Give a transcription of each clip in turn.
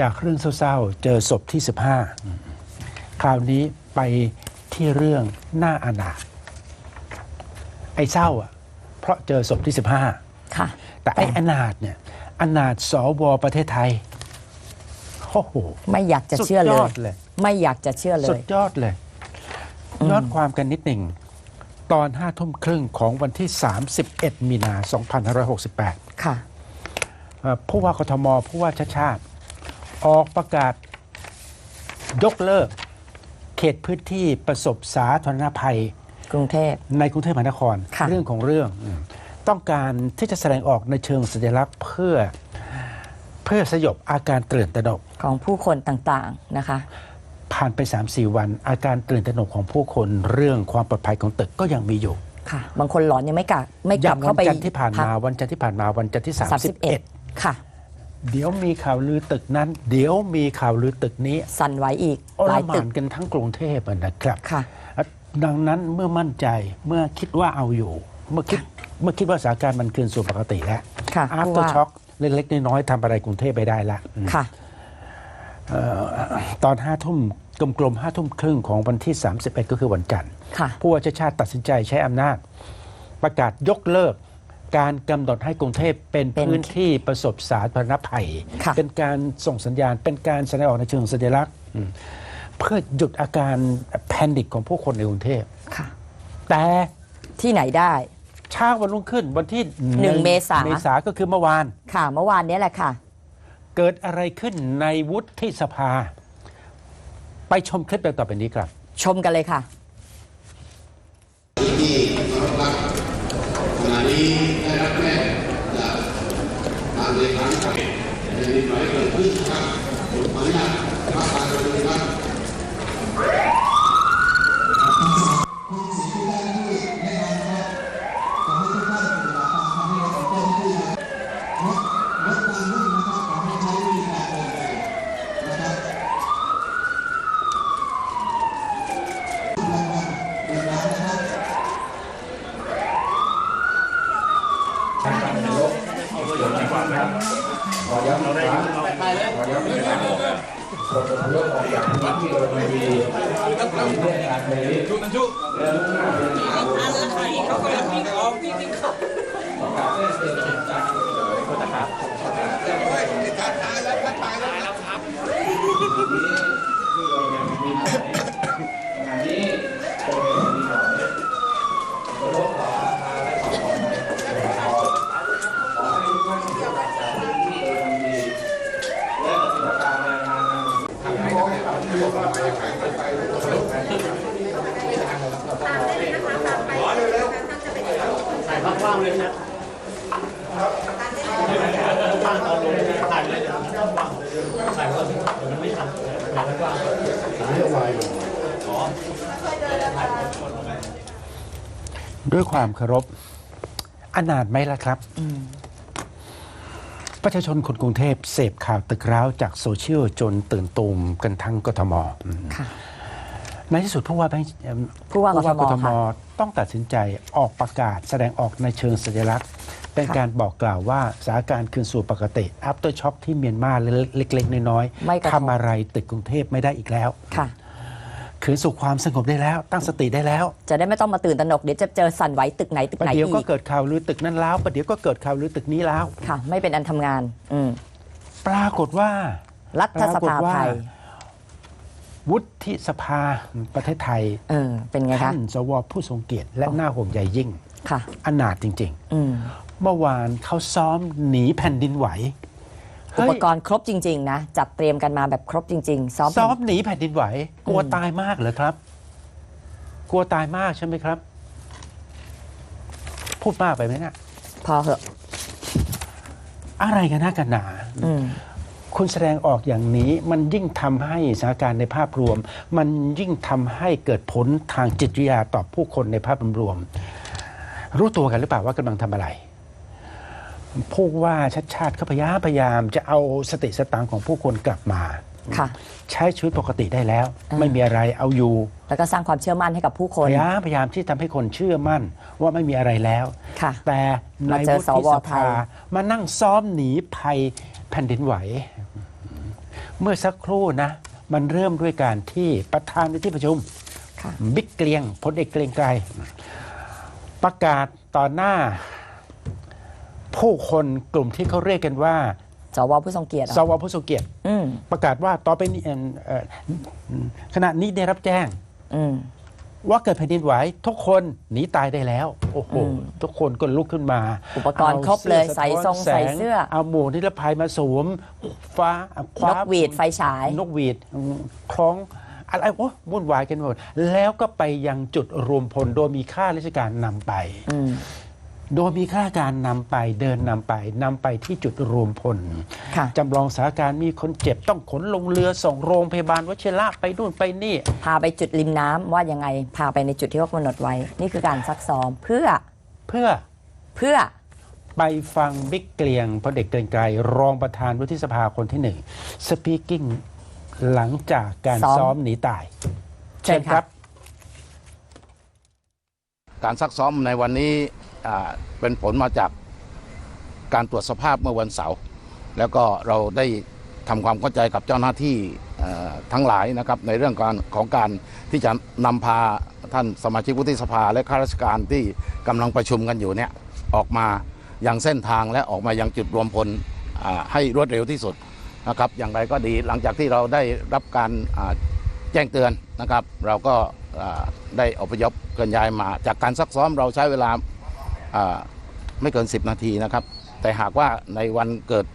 จากเรื่องเศร้าๆ เจอศพที่ 15 คราวนี้ไปที่เรื่องหน้าอนาถไอ้เศร้าอะ เพราะเจอศพที่ 15 ค่ะ แต่ไอ้อนาถเนี่ยอนาถสวประเทศไทยโอ้โหไม่อยากจะเชื่อเลสุดยย อดเลย ไม่อยากจะเชื่อเลสุย ดยอดเลยย้อนความกันนิดหนึ่ง ตอนห้าทุ่มครึ่งของวันที่ 31 มีนา 2568ค่ะ เอ่อผู้ว่ากทมผู้ว่าชาติชาติ ออกประกาศ ยกเลิก เขตพื้นที่ประสบสาธารณภัย กรุงเทพ ในกรุงเทพมหานคร ค่ะ เรื่องของเรื่องอืมต้องการที่จะแสดงออกในเชิงสัญลักษณ์เพื่อเพื่อสยบอาการตื่นตระหนก ของผู้คนต่างๆนะคะ ผ่านไป 3-4 วัน อาการตื่นตระหนกของผู้คนเรื่องความปลอดภัยของตึกก็ยังมีอยู่ค่ะ บางคนหลอนยังไม่กลับไม่กอลัย่าบงเข้าวันไปจันทร์ที่ผ่านมาวันจันทร์ที่ผ่านมาวันจันทร์ที่ สามสิบเอ็ด31 ค่ะ เดี๋ยวมีข่าวลือตึกนั้น เดี๋ยวมีข่าวลือตึกนี้สั่นไหวอีกโอหลลายหมาตึกนกันทั้งกรุงเทพอะนะครับค่ะ ดังนั้นเมื่อมั่นใจเมื่อคิดว่าเอาอยู่ เมื่อคิดเมื่อคิดว่าสถานการณ์มันคืนสู่ปกติแล้วค่ะอาร์ผู้เตอว่าร์ช็อคเล็กๆน้อยๆทำอะไรกรุงเทพไปได้ละอืมค่ะเอ่อตอนห้าทุ่มกลมๆห้าทุ่มครึ่งของวันที่ 31 ก็คือวันจันทร์ค่ะผู้ว่าชาติชาติตัดสินใจใช้อำนาจ ประกาศยกเลิก การกำหนดให้กรุงเทพเป็นเป็นพื้นที่ประสบสาธารณภัย ค่ะ เป็นการส่งสัญญาณ เป็นการแสดงออกในเชิงสัญลักษณ์อืมเพื่อหยุดอาการแพนิคของผู้คนในกรุงเทพ ค่ะ แต่ที่ไหนได้ เช้าวันรุ่งขึ้นวันที่หนึ่งเมษา เมษาก็คือเมื่อวาน ค่ะเมื่อวานนี้แหละค่ะ เกิดอะไรขึ้นในวุฒิสภา ไปชมคลิปดังต่อไปนี้ครับ ชมกันเลยค่ะ ขณะ นี้ได้รับแจ้งจากทางเลขาธิการในนิดหน่อยเกิดขึ้นครับผมขออนุญาตรับ การดำเนินครับ ด้วยความเคารพอนาถไหมล่ะครับ ประชาชนคนกรุงเทพเสพข่าวตึกร้าวจากโซเชียลจนตื่นตูมกันทั้งกทมค่ะ ในที่สุดผู้ว่าแบงค์เอิ่มผู้ว่ากทมกทมค่ะ ต้องตัดสินใจออกประกาศแสดงออกในเชิงสัญลักษณ์ เป็นค่ะการบอกกล่าวว่าสถานการณ์คืนสู่ปกติ after shock ที่เมียนมาเล็กๆ น้อยไม่กระทบ ทำอะไรตึกกรุงเทพไม่ได้อีกแล้ว ค่ะ คืนสู่ความสงบได้แล้ว ตั้งสติได้แล้ว จะได้ไม่ต้องมาตื่นตระหนกเดี๋ยวจะเจอสั่นไหวตึกไหนตึกประไหนเดี๋ยวอีก็กเกิดข่าวลือตึกนั้นแล้วประเดี๋ยวก็เกิดข่าวลือตึกนี้แล้ว ค่ะ ไม่เป็นอันทำงาน อืมปรากฏว่ารัฐสภาไทยวุ ฒิสภาประเทศไทยเออเป็นไงคะท่านสวผู้ทรงเกียรติและน่าห่วงใยยิ่งค่ะอนาถจริงอืมๆเมื่อวานเขาซ้อมหนีแผ่นดินไหวอุเฮ้ยปกรณ์ครบจริง ๆ นะ จัดเตรียมกันมาแบบครบจริง ๆ ซ้อมซ้อมหนีแผ่นดินไหว กลัวตายมากเหรอครับ กลัวตายมากใช่ไหมครับ พูดมากไปไหมเนะพอเหอะ อะไรกันนะกันหนาอืม คุณแสดงออกอย่างนี้มันยิ่งทำให้สถานการณ์ในภาพรวม มันยิ่งทำให้เกิดผลทางจิตวิทยาต่อผู้คนในภาพรวม รู้ตัวกันหรือเปล่าว่ากำลังทำอะไรผู้ว่าชัดชาติเขาพยายามพยายามจะเอาสติสตังค์ของผู้คนกลับมาค่ะใช้ชีวิตปกติได้แล้วอ่าไม่มีอะไรเอาอยู่ แล้วก็สร้างความเชื่อมั่นให้กับผู้คพนยายามพยายามที่ทำให้คนเชื่อมั่นว่าไม่มีอะไรแล้วค่ะแต่ในมาเจอวุสฒิวสไทภายมานั่งซ้อมหนีภัยแผ่นดินไหว เมื่อสักครู่นะ มันเริ่มด้วยการที่ประธานในที่ประชุมค่ะบิ๊กเกลียงพลเอกเกลียงไกรประกาศต่อหน้า ผู้คนกลุ่มที่เขาเรียกกันว่าสวผู้ทรงเกียรติเหรสอวผู้ทรงเกียรติอืมประกาศว่าต่อไปนี้เอ่อเอ่อขณะนี้ได้รับแจ้งอืม ว่าเกิดแผ่นดินไหวทุกคนหนีตายได้แล้ว โอ้โหอืมทุกคนก็ลุกขึ้นมา อุปกรณ์ครบเลยอาใส่ทรงสะท้นใส่เสื้อ เอาหมวกนิรภัยมาสวมฟ้าคว้านกหวีดไฟฉาย นกหวีดคล้องอะไรโอ้วุ่นวายกันหมด แล้วก็ไปยังจุดรวมพลโดยมีข้าราชการนำไปอืม โดยมีข้าราชการนำไปเดินนำไปนำไปที่จุดรวมพลค่ะจำลองสถานการณ์มีคนเจ็บต้องขนลงเรือส่งโรงพยาบาลวชิระไปนู่นไปนี่ พาไปจุดริมน้ำว่ายังไง พาไปในจุดที่เขากำหนดไว้ นี่คือการซักซ้อมเพื่อเพื่อเพื่อ ไปฟังบิ๊กเกลียงพลเอกเกรียงไกรรองประธานวุฒิสภาคนที่หนึ่งสปีกิ้งหลังจากการซ้อม ซ้อมหนีตายเชิญครับ การซักซ้อมในวันนี้อ่า เป็นผลมาจากการตรวจสภาพเมื่อวันเสาร์แล้วก็เราได้ทำความเข้าใจกับเจ้าหน้าที่ทั้งหลายนะครับในเรื่องการของการที่จะนำพาท่านสมาชิกวุฒิสภา และข้าราชการที่กำลังประชุมกันอยู่เนี่ยออกมาอยังเส้นทางและออกมายังจุดรวมพลให้รวดเร็วที่สุดนะครับ อย่างไรก็ดีหลังจากที่เราได้รับการแจ้งเตือนนะครับ เราก็ได้อพยพเคลื่อนย้ายมา จากการซักซ้อมเราใช้เวลา ไม่เกิน 10 นาทีนะครับ แต่หากว่าในวันเกิด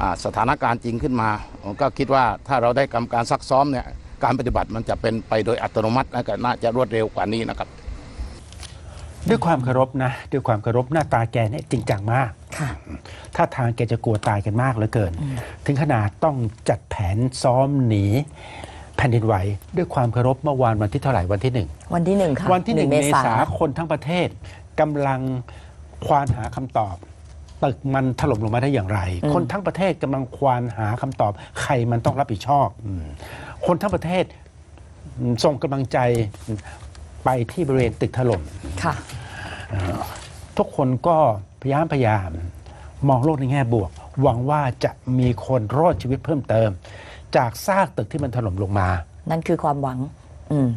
อ่าสถานการณ์จริงขึ้นมา ผมก็คิดว่าถ้าเราได้กำการซักซ้อมเนี่ยการปฏิบัติมันจะเป็นไปโดยอัตโนมัติและก็น่าจะรวดเร็วกว่านี้นะครับ ด้วยความเคารพนะ ด้วยความเคารพหน้าตาแกเนี่ยจริงจังมากค่ะถ้าทางแกจะกลัวตายกันมากเหลือเกิน ถึงขนาดต้องจัดแผนซ้อมหนีแผ่นดินไหว ด้วยความเคารพเมื่อวานวันที่เท่าไหร่วันที่หนึ่งวันที่หนึ่งค่ะวันที่หนึ่งเมษาคคนทั้งประเทศ กำลังควานหาคำตอบ ตึกมันถล่มลงมาได้อย่างไร คนทั้งประเทศกำลังควานหาคำตอบ ใครมันต้องรับผิดชอบอืมคนทั้งประเทศอืมส่งกำลังใจไปที่บริเวณตึกถล่มค่ะทุกคนก็พยายามพยายาม มองโลกในแง่บวก หวังว่าจะมีคนรอดชีวิตเพิ่มเติม จากซากตึกที่มันถล่มลงมา นั่นคือความหวัง อืม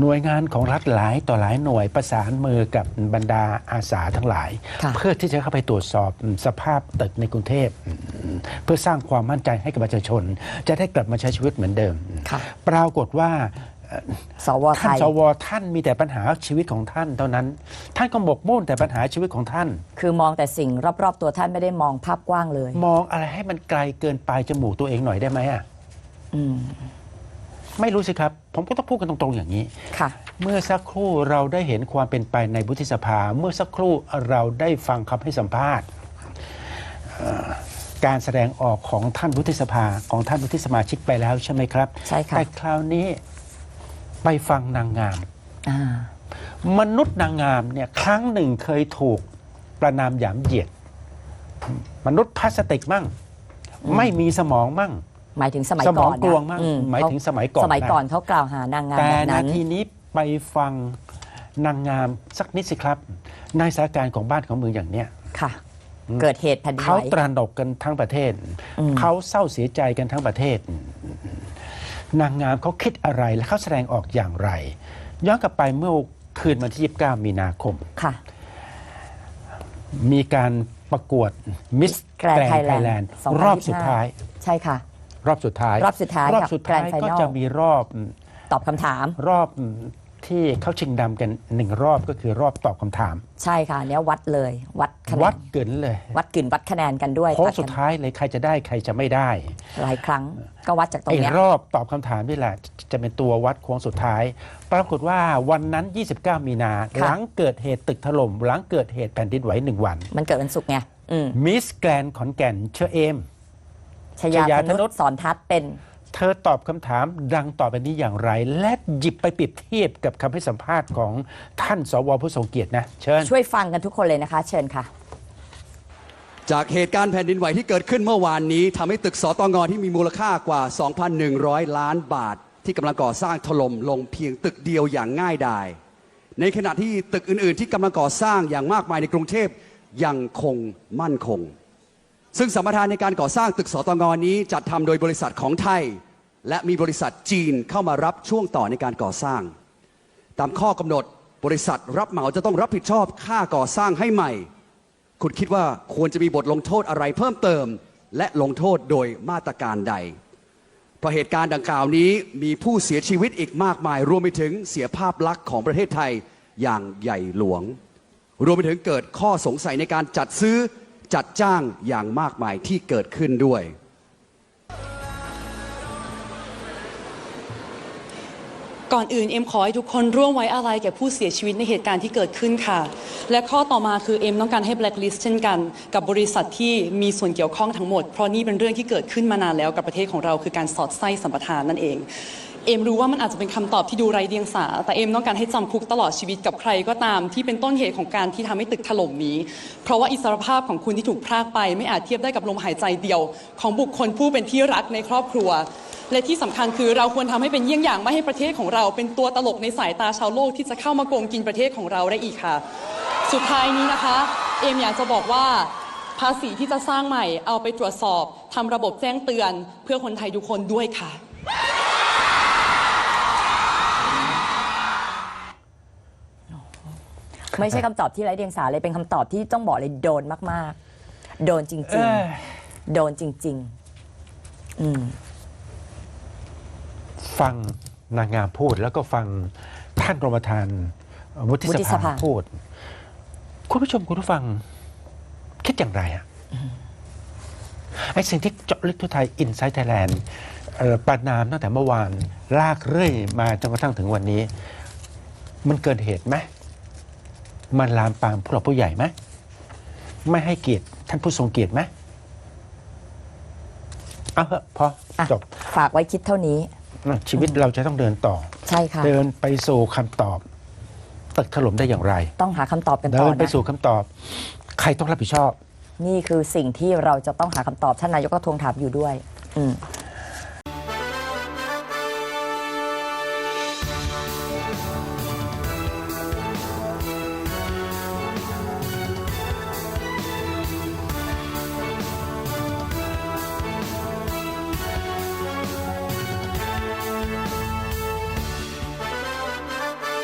หน่วยงานของรัฐหลายต่อหลายหน่วยประสานมือกับบรรดาอาสาทั้งหลายค่ะเพื่อที่จะเข้าไปตรวจสอบสภาพตึกในกรุงเทพ เพื่อสร้างความมั่นใจให้กับประชาชน จะได้กลับมาใช้ชีวิตเหมือนเดิมค่ะปรากฏว่าสวไทท่านยสวท่านมีแต่ปัญหาชีวิตของท่านเท่านั้น ท่านก็หมกมุ่นแต่ปัญหาชีวิตของท่าน คือมองแต่สิ่งรอบๆตัวท่านไม่ได้มองภาพกว้างเลย มองอะไรให้มันไกลเกินปลายจมูกตัวเองหน่อยได้ไหมอะอืม ไม่รู้สิครับ ผมก็ต้องพูดกันตรงๆอย่างนี้ ค่ะ เมื่อสักครู่เราได้เห็นความเป็นไปในวุฒิสภา เมื่อสักครู่เราได้ฟังคำให้สัมภาษณ์เอ่อการแสดงออกของท่านวุฒิสภาของท่านวุฒิสมาชิกไปแล้วใช่ไหมครับใช่ค่ะ แต่คราวนี้ไปฟังนางงาม อ่า มนุษย์นางงามเนี่ยครั้งหนึ่งเคยถูกประนามหยามเหยียด มนุษย์พลาสติกมั่ง ไม่มีสมองมั่ง หมายถึงสมัยสมก่อองนกลวงมากอืหมายถึงสมัยก่อนสมัยนะก่อนเขากล่าวหานางงามแต่แบบนานั้น ทีนี้ไปฟังนางงามสักนิดสิครับ ในสถานการณ์ของบ้านของเมืองอย่างเนี้ย ค่ะ เกิดเหตุแผ่นดินเขาไหว ตระหนกกันทั้งประเทศ อืม เขาเศร้าเสียใจกันทั้งประเทศ นางงามเขาคิดอะไรและเขาแสดงออกอย่างไร ย้อนกลับไปเมื่อคืนวันที่ 29 มีนาคม ค่ะ มีการประกวดมิสแกรน Grand ไทยแลน Thailand ด์รอบสุดท้าย ใช่ค่ะ รอบสุดท้าย รอบสุดท้ายรอบกับสุดท้าย Grand Final ก็จะมีรอบตอบคำถาม รอบที่เข้าชิงดำกันหนึ่งรอบก็คือรอบตอบคำถาม ใช่ค่ะอันเนี้ยวัดเลย วัดคะแนวัดนเกินเลย วัดกลิ่นวัดคะแนนกันด้วยโค้งตัดสุดกันท้ายเลยใครจะได้ใครจะไม่ได้ หลายครั้งก็วัดจากตรงไอ้เนี้ยรอบตอบคำถามนี่แหละ จะเป็นตัววัดโค้งสุดท้าย ปรากฏว่าวันนั้น 29 มีนาหลังเกิดเหตุตึกถล่มหลังเกิดเหตุแผ่นดินไหวหนึ่งวัน มันเกิดวันศุกร์ไงอืมมิสแกรนขอนแก่นเชอเอม ชยาชยาธธนุนุชษสอนทัศน์เป็น เธอตอบคำถามดังต่อไปนี้อย่างไร และหยิบไปเปรียบเทียบกับคำให้สัมภาษณ์ของท่านสวผู้ทรงเกียรตินะ เชิญ ช่วยฟังกันทุกคนเลยนะคะ เชิญค่ะ จากเหตุการณ์แผ่นดินไหวที่เกิดขึ้นเมื่อวานนี้ทำให้ตึกสตงที่มีมูลค่ากว่า 2,100 ล้านบาท ที่กำลังก่อสร้างถล่มลงเพียงตึกเดียวอย่างง่ายดาย ในขณะที่ตึกอื่น ๆ ที่กำลังก่อสร้างอย่างมากมายในกรุงเทพยังคงมั่นคง ซึ่งสัมปทานในการก่อสร้างตึกสตงนี้จัดทำโดยบริษัทของไทย และมีบริษัทจีนเข้ามารับช่วงต่อในการก่อสร้าง ตามข้อกำหนดบริษัทรับเหมาจะต้องรับผิดชอบค่าก่อสร้างให้ใหม่ คุณคิดว่าควรจะมีบทลงโทษอะไรเพิ่มเติม และลงโทษโดยมาตรการใดเพราะเหตุการณ์ดังกล่าวนี้มีผู้เสียชีวิตอีกมากมาย รวมไปถึงเสียภาพลักษณ์ของประเทศไทยอย่างใหญ่หลวง รวมไปถึงเกิดข้อสงสัยในการจัดซื้อ จัดจ้างอย่างมากมายที่เกิดขึ้นด้วย ก่อนอื่นเอ็มขอให้ทุกคนร่วมไว้อาลัยแก่ผู้เสียชีวิตในเหตุการณ์ที่เกิดขึ้นค่ะ และข้อต่อมาคือเอ็มต้องการให้ blacklist เช่นกัน กับบริษัทที่มีส่วนเกี่ยวข้องทั้งหมด เพราะนี่เป็นเรื่องที่เกิดขึ้นมานานแล้วกับประเทศของเราคือการสอดไส้สัมปทานนั่นเอง เอ็มรู้ว่ามันอาจจะเป็นคำตอบที่ดูไร้เดียงสา แต่เอ็มต้องการให้จำคุกตลอดชีวิตกับใครก็ตามที่เป็นต้นเหตุของการที่ทำให้ตึกถล่มนี้ เพราะว่าอิสรภาพของคุณที่ถูกพรากไป ไม่อาจเทียบได้กับลมหายใจเดียว ของบุคคลผู้เป็นที่รักในครอบครัว และที่สำคัญคือเราควรทำให้เป็นเยี่ยงอย่างไม่ให้ประเทศของเราเป็นตัวตลกในสายตาชาวโลกที่จะเข้ามาโกงกินประเทศของเราได้อีกค่ะ สุดท้ายนี้นะคะ เอมอยากจะบอกว่าภาษีที่จะสร้างใหม่เอาไปตรวจสอบทำระบบแจ้งเตือน เพื่อคนไทยทุกคนด้วยค่ะ ไม่ใช่คำตอบที่ไร้เดียงสาเลยเป็นคำตอบที่ต้องบอกเลยโดนมากๆ โดนจริงเอ้ยๆ โดนจริง ๆ อืม ฟังนางงามพูดแล้วก็ฟังท่านรองประธานวุฒิวุฒิสสภา ภาพูด คุณผู้ชมคุณผู้ฟัง คิดอย่างไรอะไอ้สิ่งที่เจาะลึกทั่วไทยอินไซต์ไทยแลนด์ประนามตั้งแต่เมื่อวาน ลากเรื่อยมาจนกระทั่งถึงวันนี้ มันเกินเหตุไหม มันลามปามผู้หลักผู้ใหญ่ไหมไม่ให้เกียรติท่านผู้ทรงเกียรติไหมเอาเถอะพออะจบฝากไว้คิดเท่านี้ ชีวิตเราจะต้องเดินต่อ ใช่ค่ะ เดินไปสู่คำตอบ ตึกถล่มได้อย่างไร ต้องหาคำตอบกันเดิต่อนไปนะ สู่คำตอบ ใครต้องรับผิดชอบ นี่คือสิ่งที่เราจะต้องหาคำตอบท่านนายกก็ทวงถามอยู่ด้วย อืม